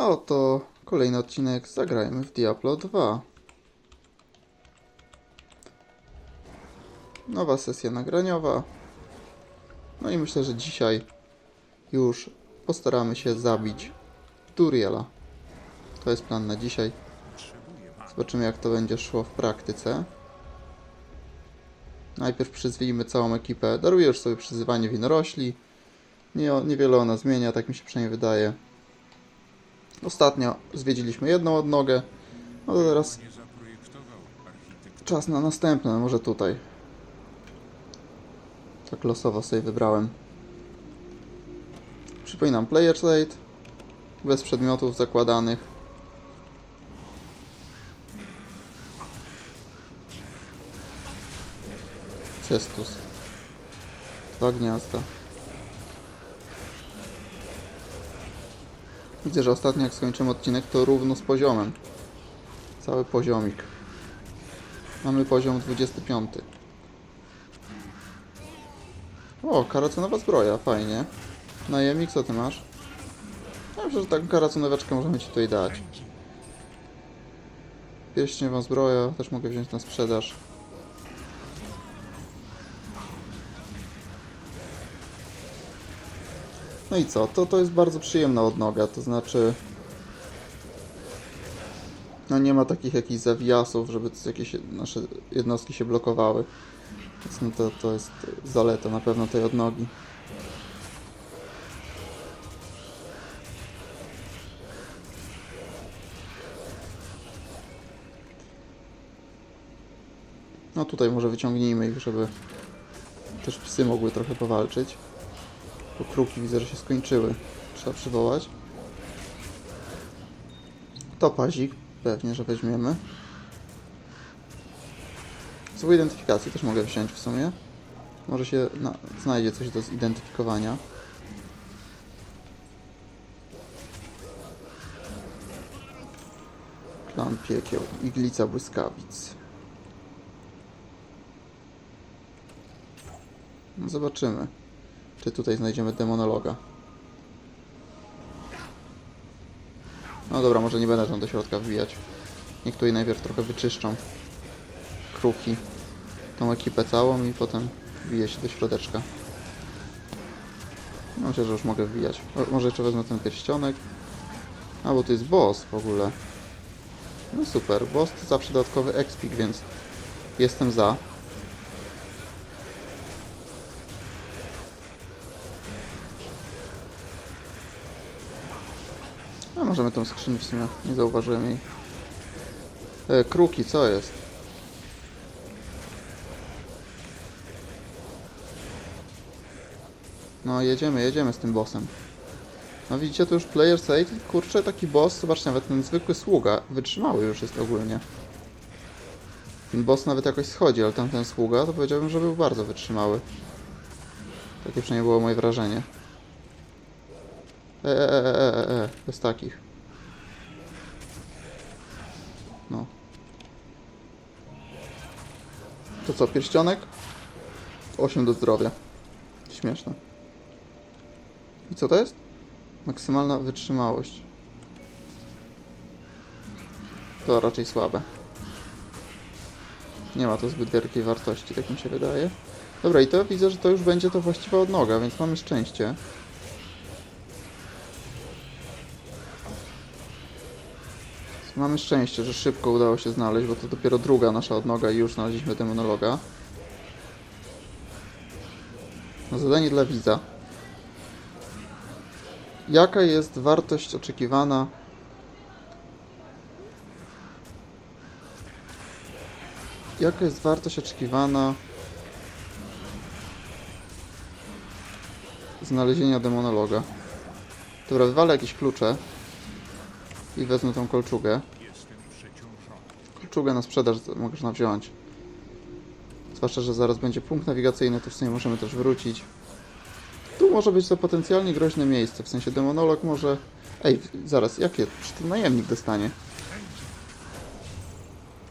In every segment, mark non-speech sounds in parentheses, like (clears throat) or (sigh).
Oto kolejny odcinek Zagrajmy w Diablo 2. Nowa sesja nagraniowa. No i myślę, że dzisiaj już postaramy się zabić Duriela. To jest plan na dzisiaj. Zobaczymy jak to będzie szło w praktyce. Najpierw przyzwijmy całą ekipę. Daruję już sobie przyzywanie winorośli. Nie, niewiele ona zmienia, tak mi się przynajmniej wydaje. Ostatnio zwiedziliśmy jedną odnogę, no to teraz czas na następne, może tutaj. Tak losowo sobie wybrałem. Przypominam, player slate, bez przedmiotów zakładanych. Cestus. Dwa gniazda. Widzę, że ostatnio jak skończymy odcinek, to równo z poziomem. Cały poziomik. Mamy poziom 25. O, karaconowa zbroja, fajnie. Najemnik, co ty masz? Ja myślę, że taką karaconoweczkę możemy ci tutaj dać. Pierścieniowa zbroja, też mogę wziąć na sprzedaż. No i co? To, to jest bardzo przyjemna odnoga, to znaczy... No nie ma takich jakichś zawiasów, żeby jakieś nasze jednostki się blokowały. Więc no to, to jest zaleta na pewno tej odnogi. No tutaj może wyciągnijmy ich, żeby też psy mogły trochę powalczyć. Bo kruki widzę, że się skończyły. Trzeba przywołać. Topazik pewnie, że weźmiemy. Złą identyfikację też mogę wziąć w sumie. Może się na, znajdzie coś do zidentyfikowania. Klan piekieł. Iglica błyskawic. No zobaczymy. Czy tutaj znajdziemy demonologa? No dobra, może nie będę tam do środka wbijać. Niech najpierw trochę wyczyszczą kruki. Tą ekipę całą i potem wbiję się do środeczka. No, Myślę, że już mogę wbijać. O, może jeszcze wezmę ten pierścionek. A, bo to jest boss w ogóle. No super, boss to zawsze dodatkowy expik, więc jestem za. Możemy tą skrzynię w sumie, nie zauważyłem jej. E, kruki, co jest? No jedziemy, jedziemy z tym bossem. No widzicie, to już player save, kurczę, taki boss, zobaczcie, nawet ten zwykły sługa, wytrzymały już jest ogólnie. Ten boss nawet jakoś schodzi, ale tamten sługa, to powiedziałbym, że był bardzo wytrzymały. Takie przynajmniej było moje wrażenie. E, e, e, e, e, e, bez takich. No. To co, pierścionek? 8 do zdrowia. Śmieszne. I co to jest? Maksymalna wytrzymałość. To raczej słabe. Nie ma to zbyt wielkiej wartości, tak mi się wydaje. Dobra, i to widzę, że to już będzie to właściwa odnoga, więc mamy szczęście. Mamy szczęście, że szybko udało się znaleźć, bo to dopiero druga nasza odnoga i już znaleźliśmy demonologa. No, zadanie dla widza. Jaka jest wartość oczekiwana Jaka jest wartość oczekiwana znalezienia demonologa? Dobra, wywalę jakieś klucze i wezmę tą kolczugę. Kolczugę na sprzedaż można wziąć. Zwłaszcza, że zaraz będzie punkt nawigacyjny, to w sumie możemy też wrócić. Tu może być to potencjalnie groźne miejsce, w sensie demonolog może... Ej, zaraz, jakie? Czy ten najemnik dostanie?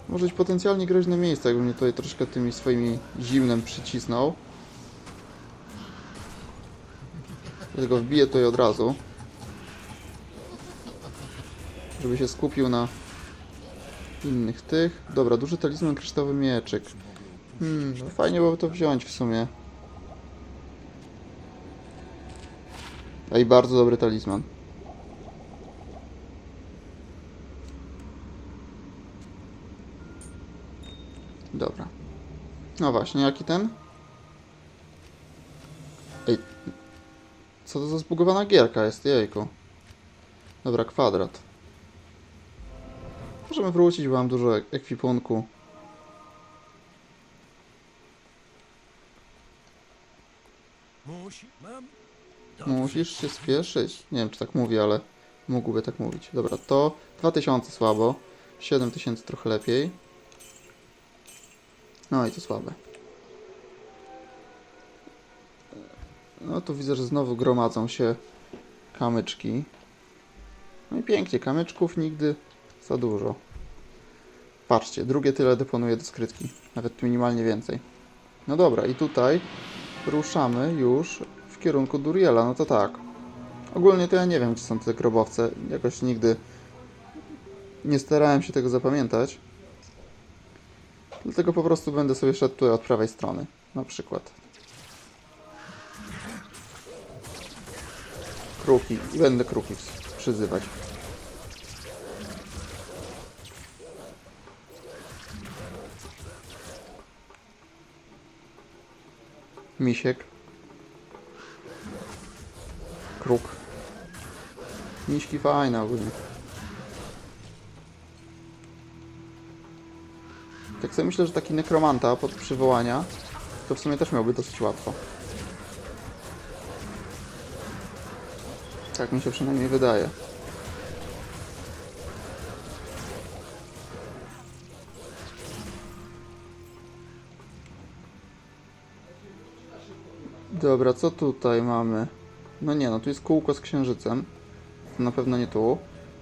Może być potencjalnie groźne miejsce, jakby mnie tutaj troszkę tymi swoimi zimnem przycisnął. Tylko wbiję tutaj od razu. Żeby się skupił na innych tych. Dobra, duży talizman, kryształowy mieczyk. Hmm, no fajnie byłoby to wziąć w sumie. I bardzo dobry talizman. Dobra. No właśnie, jaki ten? Ej. Co to za zbugowana gierka jest, jejku. Dobra, kwadrat. Możemy wrócić, bo mam dużo ek- ekwipunku. Musisz się spieszyć. Nie wiem, czy tak mówi, ale mógłby tak mówić. Dobra, to 2000 słabo. 7000 trochę lepiej. No i to słabe. No tu widzę, że znowu gromadzą się kamyczki. No i pięknie, kamyczków nigdy za dużo. Patrzcie, drugie tyle deponuję do skrytki. Nawet minimalnie więcej. No dobra, i tutaj ruszamy już w kierunku Duriela, no to tak. Ogólnie to ja nie wiem, gdzie są te grobowce. Jakoś nigdy nie starałem się tego zapamiętać. Dlatego po prostu będę sobie szedł tutaj od prawej strony. Na przykład. Kruki. I będę kruki przyzywać. Misiek. Kruk. Miśki fajne ogólnie. Tak sobie myślę, że taki nekromanta pod przywołania to w sumie też miałby dosyć łatwo. Tak mi się przynajmniej wydaje. Dobra, co tutaj mamy? No nie, no tu jest kółko z księżycem. Na pewno nie tu.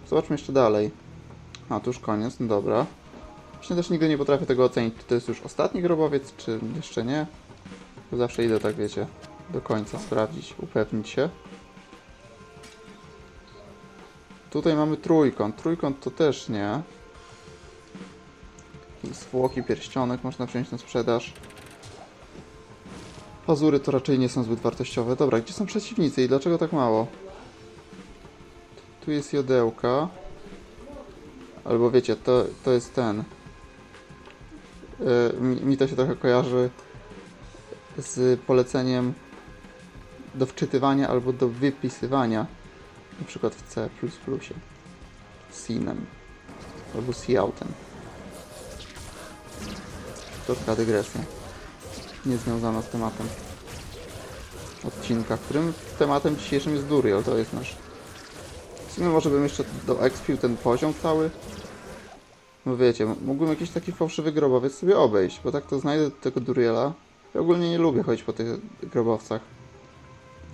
Zobaczmy jeszcze dalej. A, tu już koniec, no dobra. Właśnie też nigdy nie potrafię tego ocenić, czy to jest już ostatni grobowiec, czy jeszcze nie. Bo zawsze idę tak, wiecie, do końca sprawdzić, upewnić się. Tutaj mamy trójkąt. Trójkąt to też nie. Zwłoki, pierścionek można wziąć na sprzedaż. Pazury to raczej nie są zbyt wartościowe. Dobra, gdzie są przeciwnicy i dlaczego tak mało? Tu jest jodełka. Albo wiecie, to, to jest ten. Yy, mi, to się trochę kojarzy z poleceniem do wczytywania albo do wypisywania. Na przykład w C++. Sinem. Albo Seautem. To taka dygresja niezwiązana z tematem odcinka, którym tematem dzisiejszym jest Duriel, to jest nasz. W sumie może bym jeszcze doekspił ten poziom cały. No wiecie, mógłbym jakiś taki fałszywy grobowiec sobie obejść, bo tak to znajdę tego Duriela. Ja ogólnie nie lubię chodzić po tych grobowcach.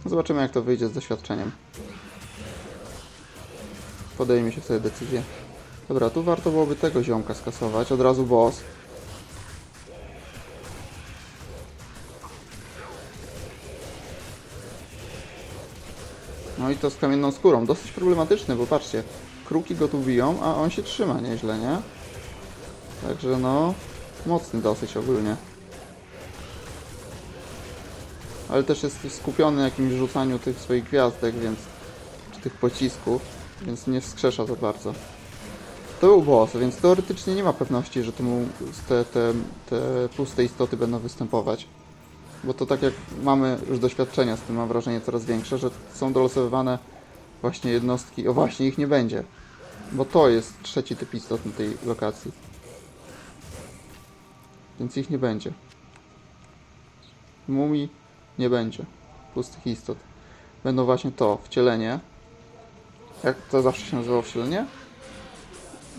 No Zobaczymy jak to wyjdzie z doświadczeniem. Podejmie się wtedy decyzję. Dobra, tu warto byłoby tego ziomka skasować, od razu boss. No i to z kamienną skórą. Dosyć problematyczny, bo patrzcie, kruki go tu biją, a on się trzyma nieźle, nie? Także no, mocny dosyć ogólnie. Ale też jest skupiony na jakimś rzucaniu tych swoich gwiazdek, więc... czy tych pocisków, więc nie wskrzesza za bardzo. To był boss, więc teoretycznie nie ma pewności, że tu mu te, te, te puste istoty będą występować. Bo to tak jak mamy już doświadczenia z tym, mam wrażenie coraz większe, że są dolosowywane właśnie jednostki. O właśnie, ich nie będzie. Bo to jest trzeci typ istot na tej lokacji. Więc ich nie będzie. Mumii nie będzie. Pustych istot. Będą właśnie to, wcielenie. Jak to zawsze się nazywało wcielenie?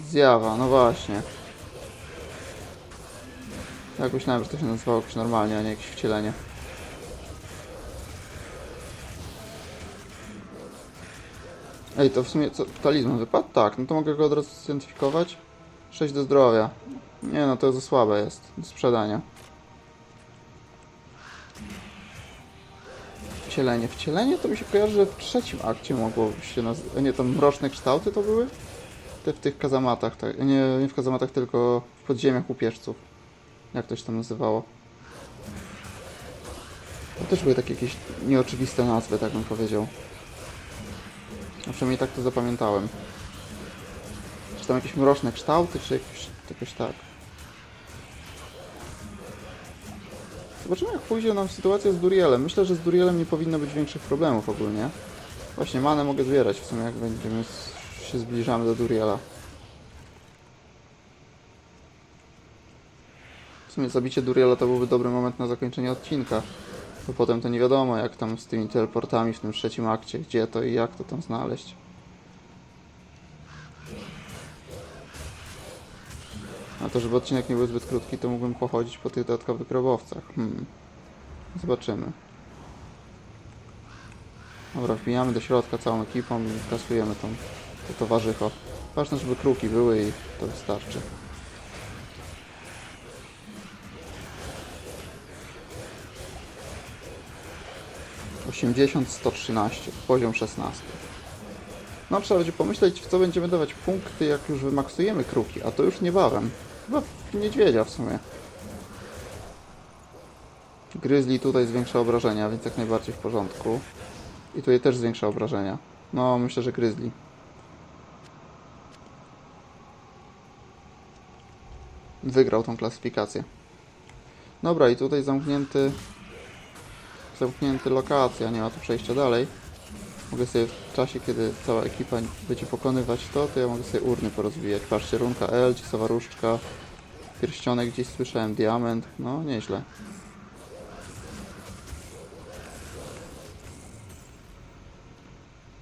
Zjawa, no właśnie. Tak myślałem, że to się nazywało jakoś normalnie, a nie jakieś wcielenie. Ej, to w sumie co, talizman wypadł? Tak, no to mogę go od razu zidentyfikować. 6 do zdrowia. Nie no, to za słabe jest do sprzedania. Wcielenie. Wcielenie to mi się kojarzy, że w trzecim akcie mogło się nazywać... E, nie, tam mroczne kształty to były? Te w tych kazamatach, tak. Nie, nie w kazamatach, tylko w podziemiach upieżców. Jak to się tam nazywało? To też były takie jakieś nieoczywiste nazwy, tak bym powiedział. A przynajmniej tak to zapamiętałem. Czy tam jakieś mroczne kształty, czy jakieś, jakoś tak. Zobaczymy jak pójdzie nam sytuacja z Durielem. Myślę, że z Durielem nie powinno być większych problemów ogólnie. Właśnie manę mogę zbierać w sumie jak będziemy się zbliżamy do Duriela. Sumie zabicie Duriela to byłby dobry moment na zakończenie odcinka. Bo potem to nie wiadomo, jak tam z tymi teleportami w tym trzecim akcie, gdzie to i jak to tam znaleźć. A to, żeby odcinek nie był zbyt krótki, to mógłbym pochodzić po tych dodatkowych grobowcach. Hmm. Zobaczymy. Dobra, wbijamy do środka całą ekipą i kasujemy tą, to towarzycho. Ważne, żeby kruki były i to wystarczy. 80, 113, poziom 16. No trzeba będzie pomyśleć, w co będziemy dawać punkty, jak już wymaksujemy kruki, a to już niebawem. Chyba niedźwiedzia w sumie. Gryzli tutaj zwiększa obrażenia, więc jak najbardziej w porządku. I tutaj też zwiększa obrażenia. No, myślę, że gryzli. Wygrał tą klasyfikację. Dobra, i tutaj zamknięty zamknięty lokacja, nie ma tu przejścia dalej. Mogę sobie w czasie, kiedy cała ekipa będzie pokonywać to, to ja mogę sobie urny porozwijać. Patrzcie, runka L, cisowa różdżka, pierścionek gdzieś słyszałem, diament, no nieźle.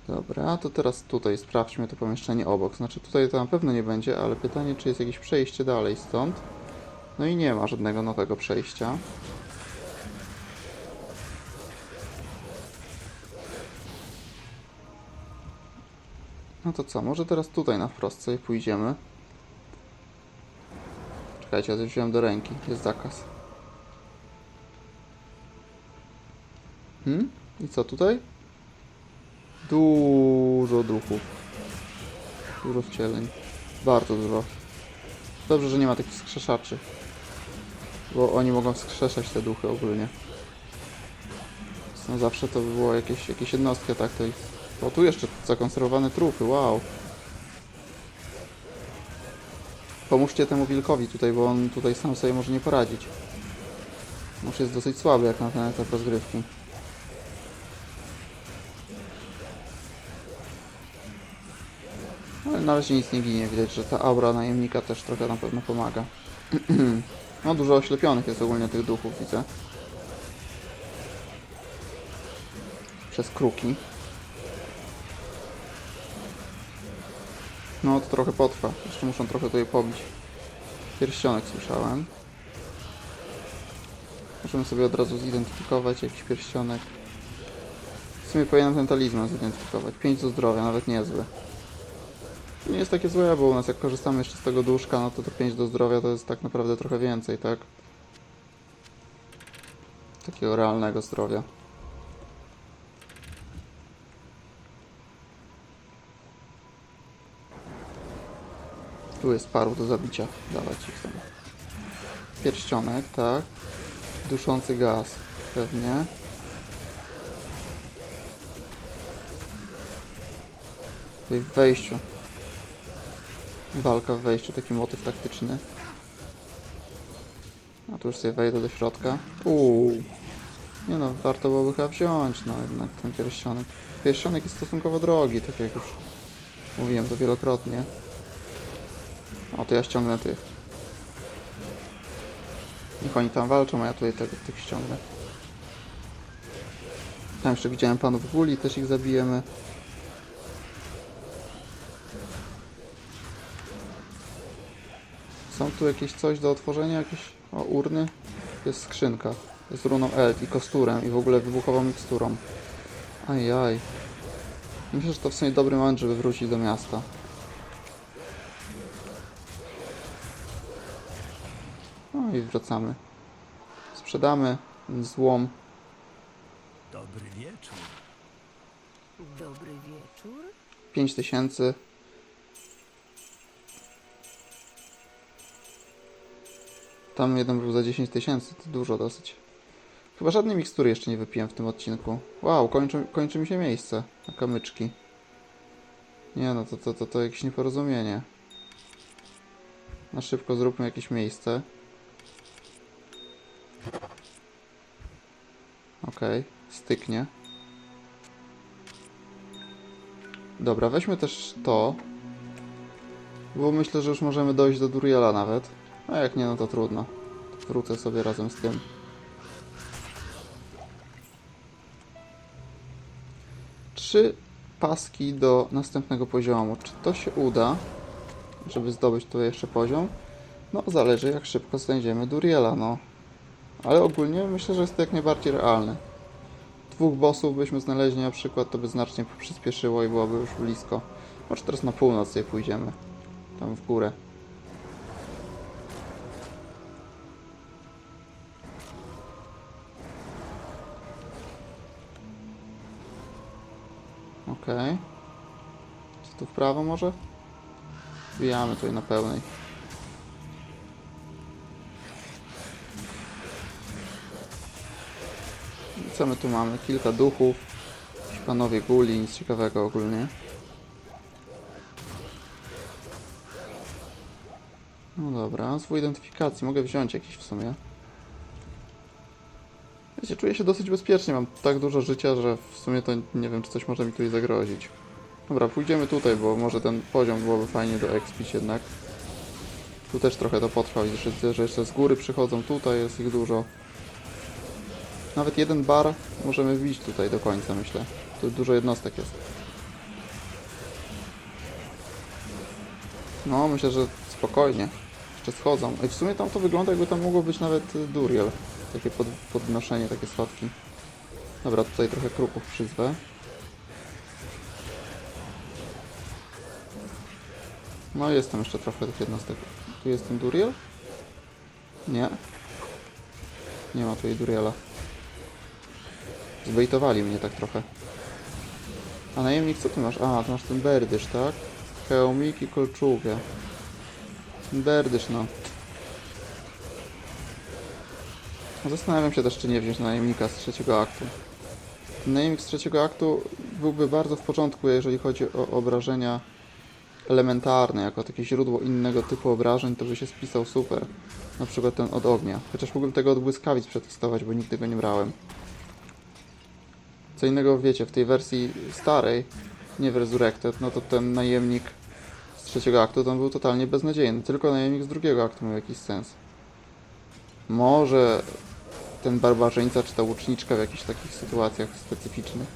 Dobra, to teraz tutaj sprawdźmy to pomieszczenie obok. Znaczy tutaj to na pewno nie będzie, ale pytanie, czy jest jakieś przejście dalej stąd. No i nie ma żadnego nowego przejścia. No to co, może teraz tutaj na wprost sobie pójdziemy. Czekajcie, ja to wziąłem do ręki, jest zakaz. Hmm? I co tutaj? Dużo duchów. Dużo wcieleń. Bardzo dużo. Dobrze, że nie ma takich skrzeszaczy. Bo oni mogą skrzeszać te duchy ogólnie. Zawsze to by było jakieś, jakieś jednostki, tak to o, tu jeszcze zakonserwowane trupy, wow. Pomóżcie temu wilkowi tutaj, bo on tutaj sam sobie może nie poradzić. Już jest dosyć słaby jak na ten etap rozgrywki. Ale na razie nic nie ginie, widać, że ta aura najemnika też trochę na pewno pomaga. (clears throat) no dużo oślepionych jest ogólnie tych duchów, widzę. Przez kruki. No to trochę potrwa. Jeszcze muszą trochę tutaj pobić. Pierścionek słyszałem. Możemy sobie od razu zidentyfikować jakiś pierścionek. W sumie powinienem ten talizman zidentyfikować. 5 do zdrowia, nawet niezły. Nie jest takie złe, bo u nas jak korzystamy jeszcze z tego duszka, no to to 5 do zdrowia to jest tak naprawdę trochę więcej, tak? Takiego realnego zdrowia. Tu jest paru do zabicia. Dawać ich tam. Pierścionek, tak. Duszący gaz. Pewnie. Tutaj w wejściu. Walka w wejściu, taki motyw taktyczny. A tu już sobie wejdę do środka. Uuu. Nie no, warto byłoby chyba wziąć, no jednak ten pierścionek. Pierścionek jest stosunkowo drogi, tak jak już mówiłem to wielokrotnie. O, to ja ściągnę tych. Niech oni tam walczą, a ja tutaj tego, tych ściągnę. Tam jeszcze widziałem panów guli, też ich zabijemy. Są tu jakieś coś do otworzenia, jakieś... O, urny. Jest skrzynka. Z runą Eld i kosturem i w ogóle wybuchową miksturą. Ajaj. Myślę, że to w sumie dobry moment, żeby wrócić do miasta. I wracamy. Sprzedamy złom. Dobry wieczór. Dobry wieczór. 5000. Tam jeden był za 10 tysięcy, to dużo dosyć. Chyba żadnej mikstury jeszcze nie wypiłem w tym odcinku. Wow, kończy, kończy mi się miejsce na kamyczki. Nie no, to, to, to, to jakieś nieporozumienie. Na szybko zróbmy jakieś miejsce. Okej, styknie. Dobra, weźmy też to. Bo myślę, że już możemy dojść do Duriela nawet. A jak nie, no to trudno. Wrócę sobie razem z tym. Trzy paski do następnego poziomu. Czy to się uda, żeby zdobyć tu jeszcze poziom? No, zależy jak szybko znajdziemy Duriela, no. Ale ogólnie myślę, że jest to jak najbardziej realne. Dwóch bossów byśmy znaleźli na przykład, to by znacznie przyspieszyło i byłoby już blisko. Może teraz na północ sobie pójdziemy. Tam w górę. Okej. Co tu w prawo może? Wbijamy tutaj na pełnej. Co my tu mamy? Kilka duchów. Panowie guli, nic ciekawego ogólnie. No dobra, zwój identyfikacji mogę wziąć jakiś w sumie. Wiecie, czuję się dosyć bezpiecznie, mam tak dużo życia, że w sumie to nie wiem, czy coś może mi tutaj zagrozić. Dobra, pójdziemy tutaj, bo może ten poziom byłoby fajnie do expić jednak. Tu też trochę to potrwa, widzę, że jeszcze z góry przychodzą, tutaj jest ich dużo. Nawet jeden bar możemy wbić tutaj do końca, myślę. Tu dużo jednostek jest. No, myślę, że spokojnie. Jeszcze schodzą. I w sumie tam to wygląda, jakby tam mogło być nawet y, Duriel. Takie pod, podnoszenie, takie schodki. Dobra, tutaj trochę kruków przyzwę. No jest tam jeszcze trochę tych jednostek. Tu jest ten Duriel? Nie. Nie ma tutaj Duriela. Zbejtowali mnie tak trochę. A najemnik, co ty masz? A, ty masz ten berdysz, tak? Hełmik i kolczugę. Berdysz, no. Zastanawiam się też, czy nie wziąć najemnika z trzeciego aktu. Ten najemnik z trzeciego aktu byłby bardzo w porządku, jeżeli chodzi o obrażenia elementarne, jako takie źródło innego typu obrażeń, to by się spisał super. Na przykład ten od ognia. Chociaż mógłbym tego od błyskawic przetestować, bo nigdy go nie brałem. Co innego wiecie, w tej wersji starej, nie w Resurrected, no to ten najemnik z trzeciego aktu to on był totalnie beznadziejny. Tylko najemnik z drugiego aktu miał jakiś sens. Może ten barbarzyńca czy ta łuczniczka w jakichś takich sytuacjach specyficznych.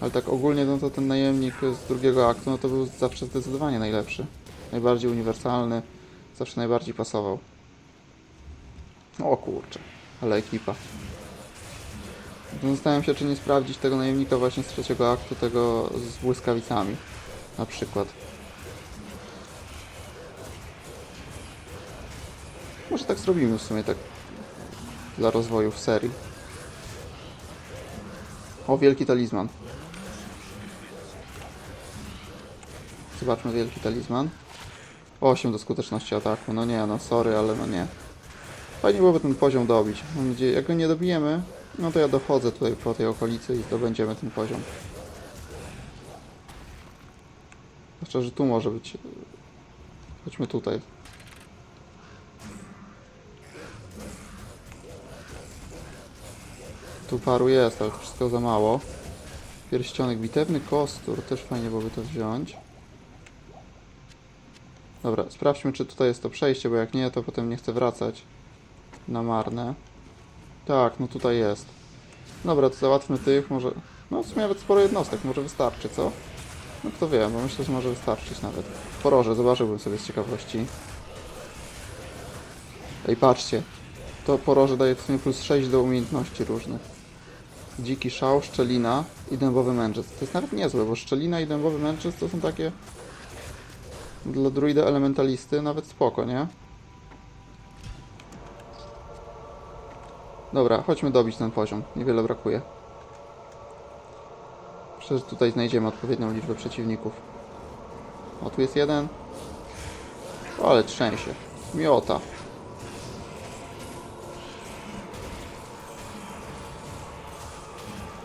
Ale tak ogólnie no to ten najemnik z drugiego aktu no to był zawsze zdecydowanie najlepszy. Najbardziej uniwersalny, zawsze najbardziej pasował. O kurczę, ale ekipa. Zastanawiam się, czy nie sprawdzić tego najemnika właśnie z trzeciego aktu, tego z błyskawicami. Na przykład. Może tak zrobimy w sumie, tak dla rozwoju w serii. O, wielki talizman. Zobaczmy wielki talizman. 8 do skuteczności ataku. No nie, no sorry, ale no nie. Fajnie byłoby ten poziom dobić. Jak go nie dobijemy, no to ja dochodzę tutaj po tej okolicy i zdobędziemy ten poziom. Zwłaszcza, że tu może być... Chodźmy tutaj. Tu paru jest, ale wszystko za mało. Pierścionek bitewny, kostur. Też fajnie byłoby to wziąć. Dobra, sprawdźmy, czy tutaj jest to przejście, bo jak nie, to potem nie chcę wracać na marne. Tak, no tutaj jest. Dobra, to załatwmy tych, może... No w sumie nawet sporo jednostek, może wystarczy, co? No kto wie, bo myślę, że może wystarczyć nawet. Poroże, zobaczyłbym sobie z ciekawości. Ej, patrzcie. To poroże daje w sumie plus 6 do umiejętności różnych. Dziki szał, szczelina i dębowy mędrzec. To jest nawet niezłe, bo szczelina i dębowy mędrzec to są takie... Dla druida elementalisty nawet spoko, nie? Dobra, chodźmy dobić ten poziom. Niewiele brakuje. Myślę, że tutaj znajdziemy odpowiednią liczbę przeciwników. O, tu jest jeden. O, ale trzęsie. Miota.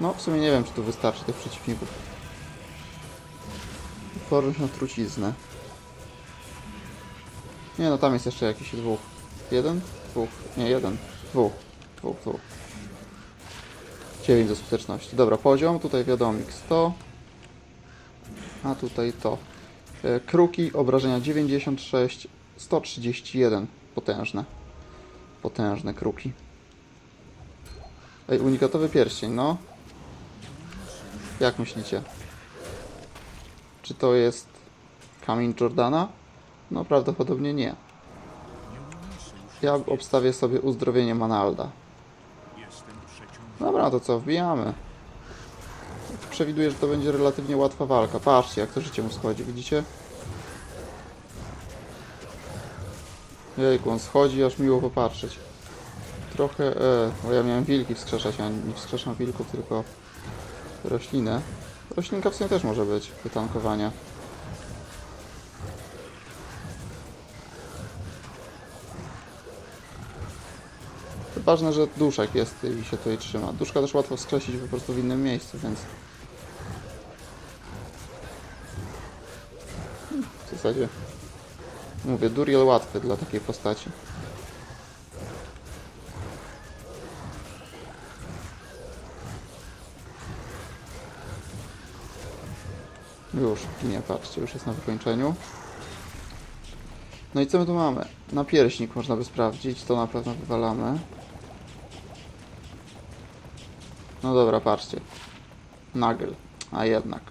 No, w sumie nie wiem, czy tu wystarczy tych przeciwników. Porzuć na truciznę. Nie, no tam jest jeszcze jakiś dwóch. Jeden? Dwóch. Nie, jeden. Dwóch. Dwóch, dwóch. 9 do skuteczności. Dobra, poziom. Tutaj wiadomik 100. A tutaj to. E, Kruki, obrażenia 96, 131. Potężne. Potężne kruki. Ej, unikatowy pierścień, no. Jak myślicie? Czy to jest kamień Jordana? No prawdopodobnie nie. Ja obstawię sobie uzdrowienie Manalda. Dobra, to co, wbijamy. Przewiduję, że to będzie relatywnie łatwa walka. Patrzcie, jak to życie mu schodzi, widzicie? Jejku, on schodzi, aż miło popatrzeć. Trochę, e, bo ja miałem wilki wskrzeszać, a nie wskrzeszam wilków, tylko roślinę. Roślinka w sumie też może być do tankowania. Ważne, że duszek jest i się tutaj trzyma. Duszka też łatwo wskrzesić po prostu w innym miejscu, więc... W zasadzie... Mówię, Duriel łatwy dla takiej postaci. Już, nie patrzcie, już jest na wykończeniu. No i co my tu mamy? Napierśnik można by sprawdzić, to na pewno wywalamy. No dobra, patrzcie. Nagel. A jednak.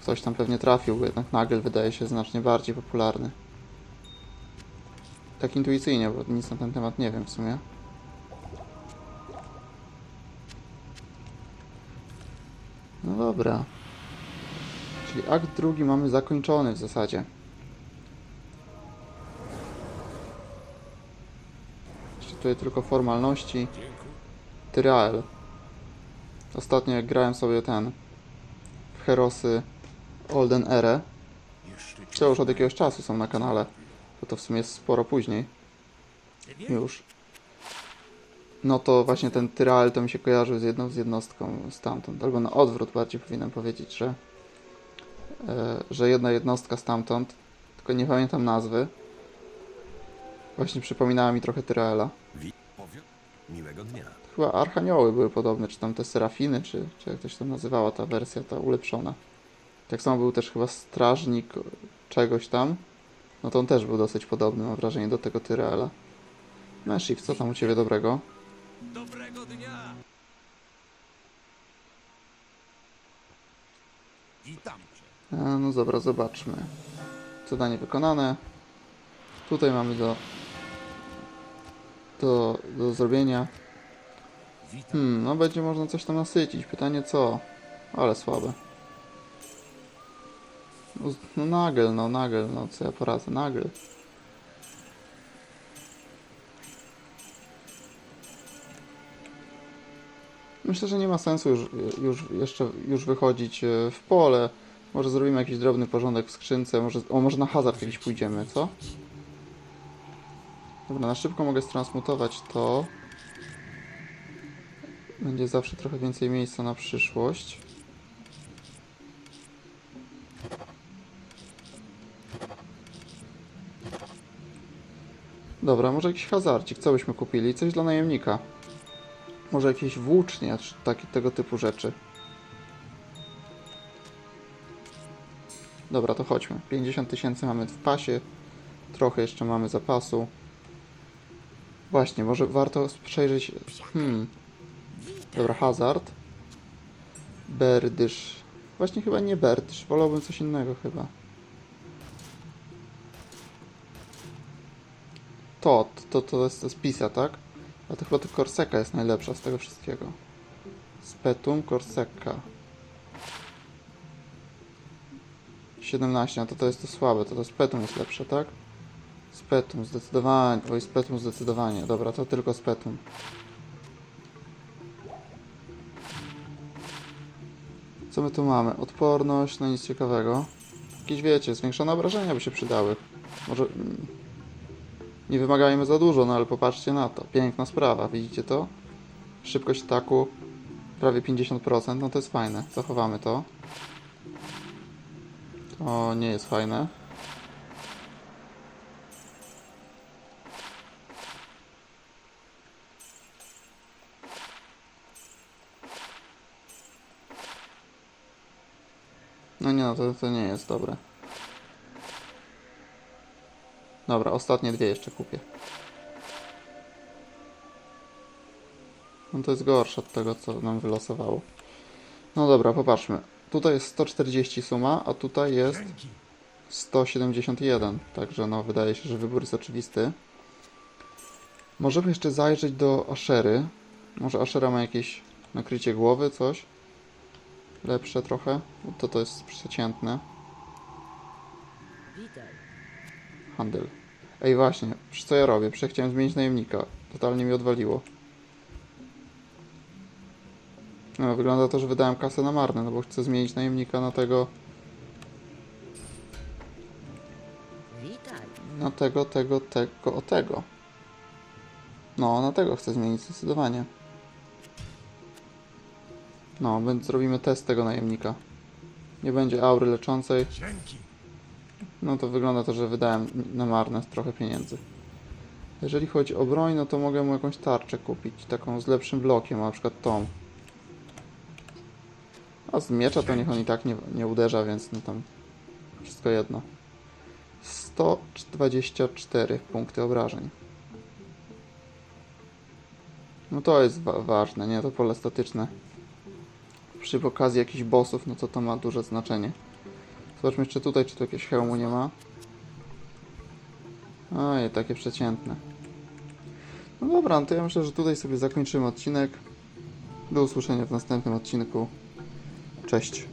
Ktoś tam pewnie trafił, jednak Nagel wydaje się znacznie bardziej popularny. Tak intuicyjnie, bo nic na ten temat nie wiem w sumie. No dobra. Czyli akt drugi mamy zakończony w zasadzie. Jeszcze tutaj tylko formalności. Tyrael. Ostatnio jak grałem sobie ten w Herosy Olden Jeszcze to już od jakiegoś czasu są na kanale, bo to w sumie jest sporo później już. No to właśnie ten Tyrael to mi się kojarzył z jedną z jednostką stamtąd, albo na odwrót bardziej powinienem powiedzieć, że e, że jedna jednostka stamtąd, tylko nie pamiętam nazwy. Właśnie przypominała mi trochę Tyraela. Miłego dnia. Chyba Archanioły były podobne, czy tam te Serafiny, czy, czy jak to się tam nazywała ta wersja, ta ulepszona. Tak samo był też chyba Strażnik czegoś tam. No to on też był dosyć podobny, mam wrażenie, do tego Tyraela. No Shift, co tam u Ciebie dobrego? Dobrego dnia! Witam cię. E, no dobra, zobaczmy. Zadanie wykonane. Tutaj mamy do, do, do zrobienia. Hmm, no będzie można coś tam nasycić. Pytanie co? Ale słabe. No, no nagel, no nagel, no co ja poradzę, nagel. Myślę, że nie ma sensu już, już jeszcze już wychodzić e, w pole. Może zrobimy jakiś drobny porządek w skrzynce, może, o, może na hazard jakiś pójdziemy, co? Dobra, na szybko mogę stransmutować to. Będzie zawsze trochę więcej miejsca na przyszłość. Dobra, może jakiś hazarcik, co byśmy kupili? Coś dla najemnika. Może jakieś włócznie, czy tego typu rzeczy. Dobra, to chodźmy. 50 tysięcy mamy w pasie. Trochę jeszcze mamy zapasu. Właśnie, może warto przejrzeć... Hmm... Dobra, hazard. Berdysz. Właśnie chyba nie berdysz, wolałbym coś innego chyba. To, to, to jest, jest Pisa, tak? A to chyba to Korseka jest najlepsza z tego wszystkiego. Spetum, Korseka. 17, no to to jest to słabe, to to Spetum jest lepsze, tak? Spetum, zdecydowanie. Oj, Spetum zdecydowanie. Dobra, to tylko Spetum. Co my tu mamy? Odporność, no nic ciekawego. Jakieś wiecie, zwiększone obrażenia by się przydały. Może... mm, Nie wymagajmy za dużo, no ale popatrzcie na to. Piękna sprawa, widzicie to? Szybkość ataku prawie 50%, no to jest fajne. Zachowamy to. To nie jest fajne. No nie no, to, to nie jest dobre. Dobra, ostatnie dwie jeszcze kupię. No to jest gorsze od tego, co nam wylosowało. No dobra, popatrzmy. Tutaj jest 140 suma, a tutaj jest 171. Także no, wydaje się, że wybór jest oczywisty. Możemy jeszcze zajrzeć do Aszery. Może Ashera ma jakieś nakrycie głowy, coś? Lepsze trochę? To to jest przeciętne. Handel. Ej, właśnie, co ja robię? Przecież chciałem zmienić najemnika. Totalnie mi odwaliło. No, wygląda to, że wydałem kasę na marne, no bo chcę zmienić najemnika na tego, na tego, tego, tego, o tego. No, na tego chcę zmienić zdecydowanie. No, więc zrobimy test tego najemnika. Nie będzie aury leczącej. No to wygląda to, że wydałem na marne trochę pieniędzy. Jeżeli chodzi o broń, no to mogę mu jakąś tarczę kupić, taką z lepszym blokiem, na przykład tą. A z miecza to niech on i tak nie, nie uderza, więc no tam wszystko jedno. 124 punkty obrażeń. No to jest wa ważne, nie? To pole statyczne. Przy okazji jakichś bossów, no to to ma duże znaczenie. Zobaczmy jeszcze tutaj, czy tu jakiegoś hełmu nie ma. Oj, takie przeciętne. No dobra, no to ja myślę, że tutaj sobie zakończymy odcinek. Do usłyszenia w następnym odcinku. Cześć.